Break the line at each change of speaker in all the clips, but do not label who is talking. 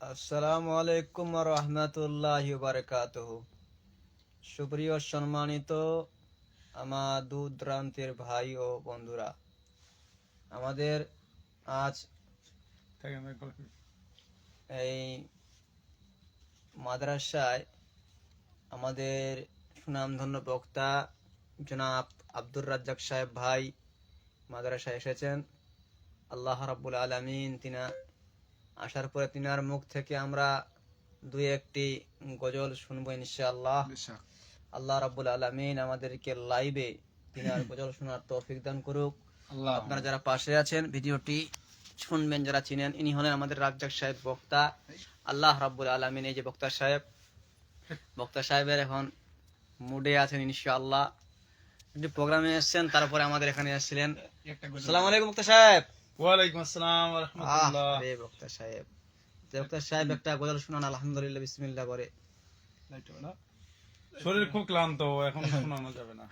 আসসালামু আলাইকুম রহমতুল্লাহ বারকাতুহ সুপ্রিয় সম্মানিত আমার দূর দূরান্তের ভাই ও বন্ধুরা আমাদের আজ এই মাদ্রাসায় আমাদের সুনামধন্য বক্তা জনাব আব্দুর রাজ্জাক সাহেব ভাই মাদ্রাসায় এসেছেন। আল্লাহ রাব্বুল আলামিন তিনা আসার পরে তিনার মুখ থেকে আমরা দুই একটি গজল শুনব ইনশাআল্লাহ। আল্লাহ রাব্বুল আলামিন আমাদেরকে লাইভে তিনার গজল শোনার তৌফিক দান করুক। আপনারা যারা পাশে আছেন ভিডিওটি শুনবেন যারা চিনেন ইনি হলেন আমাদের রাজ্জাক সাহেব বক্তা। আল্লাহ রাব্বুল আলমিন এই যে বক্তা সাহেব বক্তা সাহেবের এখন মুডে আছেন ইনশাআল্লাহ। প্রোগ্রামে এসেছেন তারপরে আমাদের এখানে এসেছিলেন আসসালামু আলাইকুম বক্তা সাহেব।
ওয়ালাইকুম আসসালাম রহমতুল্লাহ।
রে বক্তা সাহেব। বক্তা সাহেব একটা গজল শুনান আলহামদুলিল্লাহ বিসমিল্লাহ করে।
শরীর খুব ক্লান্ত এখন শোনানো যাবে না।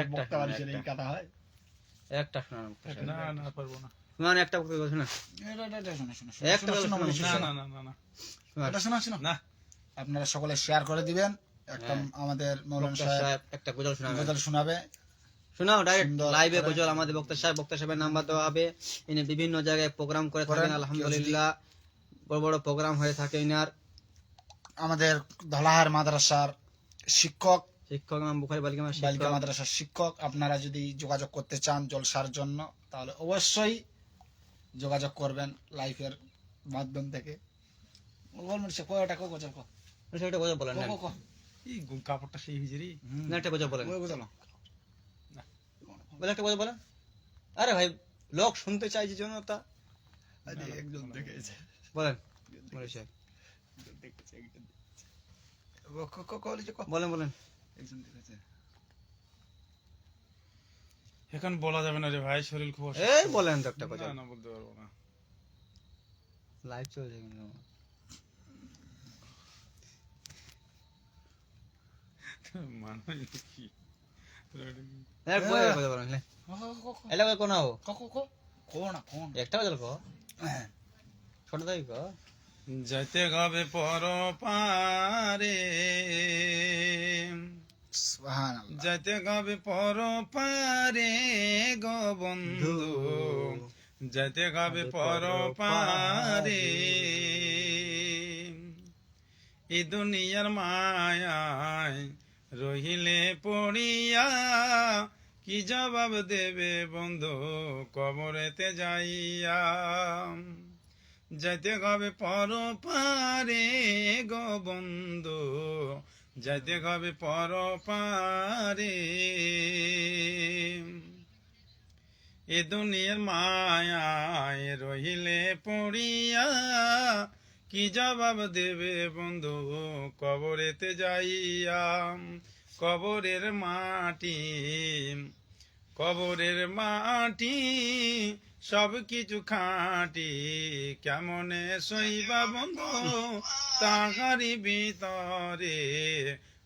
একটা শোনান, একটা। একটা শোনান
না না পারব না।
শোনান একটা বক্তা গজল শোনান। একটা শোনান
না না না না না।
এটা শোনা শোনা।
না।
আপনারা সকলে শেয়ার করে দিবেন। একটা
হ্যাঁ।
আমাদের মৌলানা সাহেব
একটা গজল
শোনাবে।
শোনাও ডাইরেক্ট লাইভে। গজল আমাদের বক্তা সাহেব বক্তা সাহেবের নাম্বার দেওয়া হবে। ইনি বিভিন্ন জায়গায় প্রোগ্রাম করে থাকেন আলহামদুলিল্লাহ। বড় বড় প্রোগ্রাম হয়ে থাকে ইনার।
আমাদের ধলাহার মাদ্রাসার শিক্ষক
শিক্ষক ইমাম বুখারী বালিকা
বালিকা মাদ্রাসার শিক্ষক। আপনারা যদি যোগাযোগ করতে চান জলসার জন্য তাহলে অবশ্যই যোগাযোগ করবেন লাইফের মাধ্যম থেকে। সে কয়টা কো গজল কো
আচ্ছা, গজল বলেন
কো, কো, কো।
এই কাপড়টা সেই হিজড়ি
না, একটা গজল বলেন।
গজল?
বলে একটা গজল বলেন আরে ভাই লোক শুনতে চাইছে জনতা।
আরে, একজন দেখেছে।
বলেন সাহেব
একজন দেখেছে।
এখন বলা যাবে না রে ভাই শরীর খুব অসুস্থ।
এই বলেন তো একটা
না বলতে পারব না।
লাইভ কিন্তু
মানুষ কি?
কো, কো হ্যাঁ।
ছোট দাই কো?
হবে পর পারে।
সুবহানাল্লাহ।
যাইতে হবে পর পারে গো বন্ধু। যাইতে হবে পর। পারে। এই দুনিয়ার মায়ায় রহিলে পড়িয়া কি জবাব দেবে বন্ধু কবরেতে যাইয়া? যাইতে হবে পর পারে গো বন্ধু, যাইতে হবে পর পারে এ দুনিয়ার মায়ায় রহিলে পড়িয়া কি জবাব দেবে বন্ধু? কবরেতে যাইয়া কবরের মাটি কবরের মাটি সব কিছু খাঁটি। কেমনে সইবা বন্ধু তাহারি ভিতরে?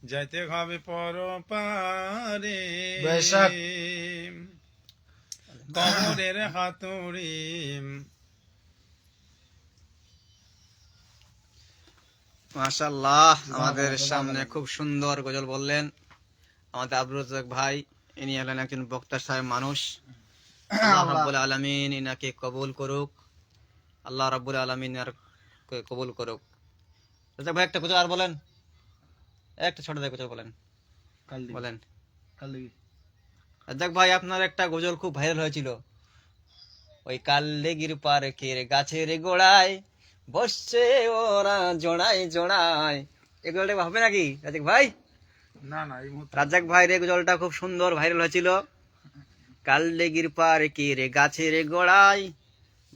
যাইতে হবে পর পারে। কবরের হাতুড়ি
মাশাআল্লাহ আমাদের সামনে খুব সুন্দর গজল বললেন। আমাদের আব্দুর ভাই ইনি হলেন একজন বক্তা সাহেব মানুষ। রাব্বুল আলামিন ইনাকে কবুল করুক। আল্লাহ রাব্বুল আলামিন আর কবুল করুক। রাজ্জাক ভাই একটা গজল আর বলেন। একটা ছোট দেখ গজল বলেন। বলেন।
কাল দিবি।
ভাই আপনার একটা গজল খুব ভাইরাল হয়েছিল। ওই কাল্লেগির পার্কের গাছের গোড়ায় বসছে ওরা জোড়ায় জোড়ায়। এই গজলটা হবে নাকি রাজ্জাক ভাই?
না না
রাজাক ভাইয়ের এই গজলটা খুব সুন্দর ভাইরাল হয়েছিল। কাল্লেগির পার্কের গাছের গোড়ায়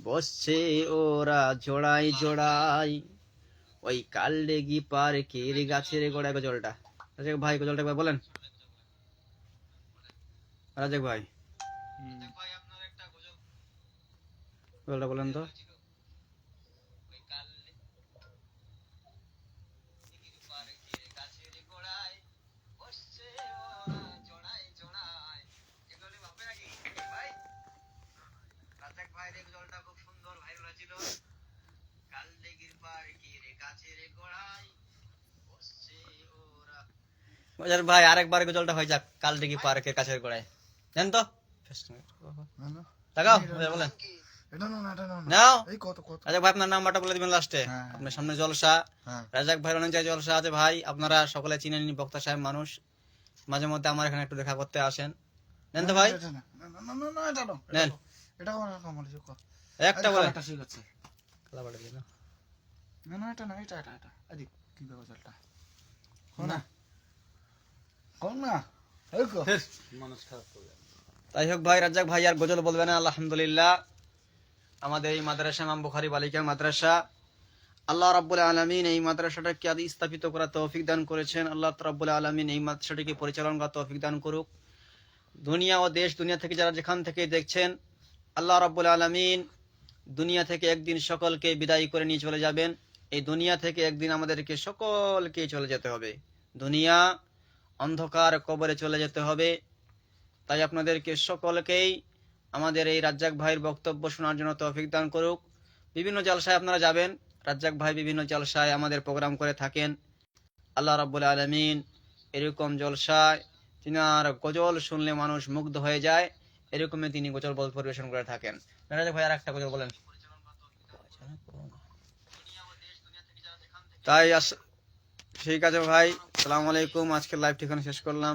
বসছে ওরা জোড়ায় জোড়ায়। ওই কাল্লেগি পার্কের গাছের গোড়ায় গজলটা। রাজ্জাক ভাই গজলটা একবার বলেন। রাজ্জাক ভাই। গজলটা বলেন তো। জলটা খুব সুন্দর কাল পার কি রে বসছে ওরা ভাই আরেকবার গজলটা হয়ে যাক কাল দেখি পার্কের কাছের গোড়ায় জান তো লাগাও বলেন
জলসা
রাজাক ভাই জলসা আছে ভাই আপনারা সকলে সাহেব মানুষ মাঝে মধ্যে আমার এখানে একটু দেখা করতে আসেন নেন তো ভাই
না। এটা
একটা বলে
কালারটা ঠিক আছে।
দিয়ে নাও।
না, না, এটা না, এটা, এটা, এটা। এদিক, কি দেখো জলটা? কও না। কও না। এই কো।
মানুষ খারাপ
তাই হোক ভাই রাজ্জাক ভাই আর গজল বলবে না আলহামদুলিল্লাহ আমাদের এই মাদ্রাসা ইমাম বুখারি বালিকা মাদ্রাসা আল্লাহ রাব্বুল আলামিন এই মাদ্রাসাটাকে আদি স্থাপিত করা তৌফিক দান করেছেন আল্লাহ রাব্বুল আলামিন এই মাদ্রাসাটিকে পরিচালনা করার তৌফিক দান করুক দুনিয়া ও দেশ দুনিয়া থেকে যারা যেখান থেকে দেখছেন আল্লাহ রাব্বুল আলামিন দুনিয়া থেকে একদিন সকলকে বিদায় করে নিয়ে চলে যাবেন। এই দুনিয়া থেকে একদিন আমাদেরকে সকলকে চলে যেতে হবে। দুনিয়া অন্ধকার কবরে চলে যেতে হবে। তাই আপনাদেরকে সকলকেই আমাদের এই রাজ্জাক ভাইয়ের বক্তব্য শোনার জন্য তৌফিক দান করুক। বিভিন্ন জলসায় আপনারা যাবেন। রাজ্জাক ভাই বিভিন্ন জলসায় আমাদের প্রোগ্রাম করে থাকেন। আল্লাহ রাব্বুল আলমিন এরকম জলসায় তিনার গজল শুনলে মানুষ মুগ্ধ হয়ে যায়। এরকমই তিনি গোচর বল পরিবেশন করে থাকেন। মেরাজ ভাই আর একটা গোচর বলেন। তাই আস ঠিক আছে ভাই, সালাম আলাইকুম, আজকের লাইভ ঠিকানা শেষ করলাম।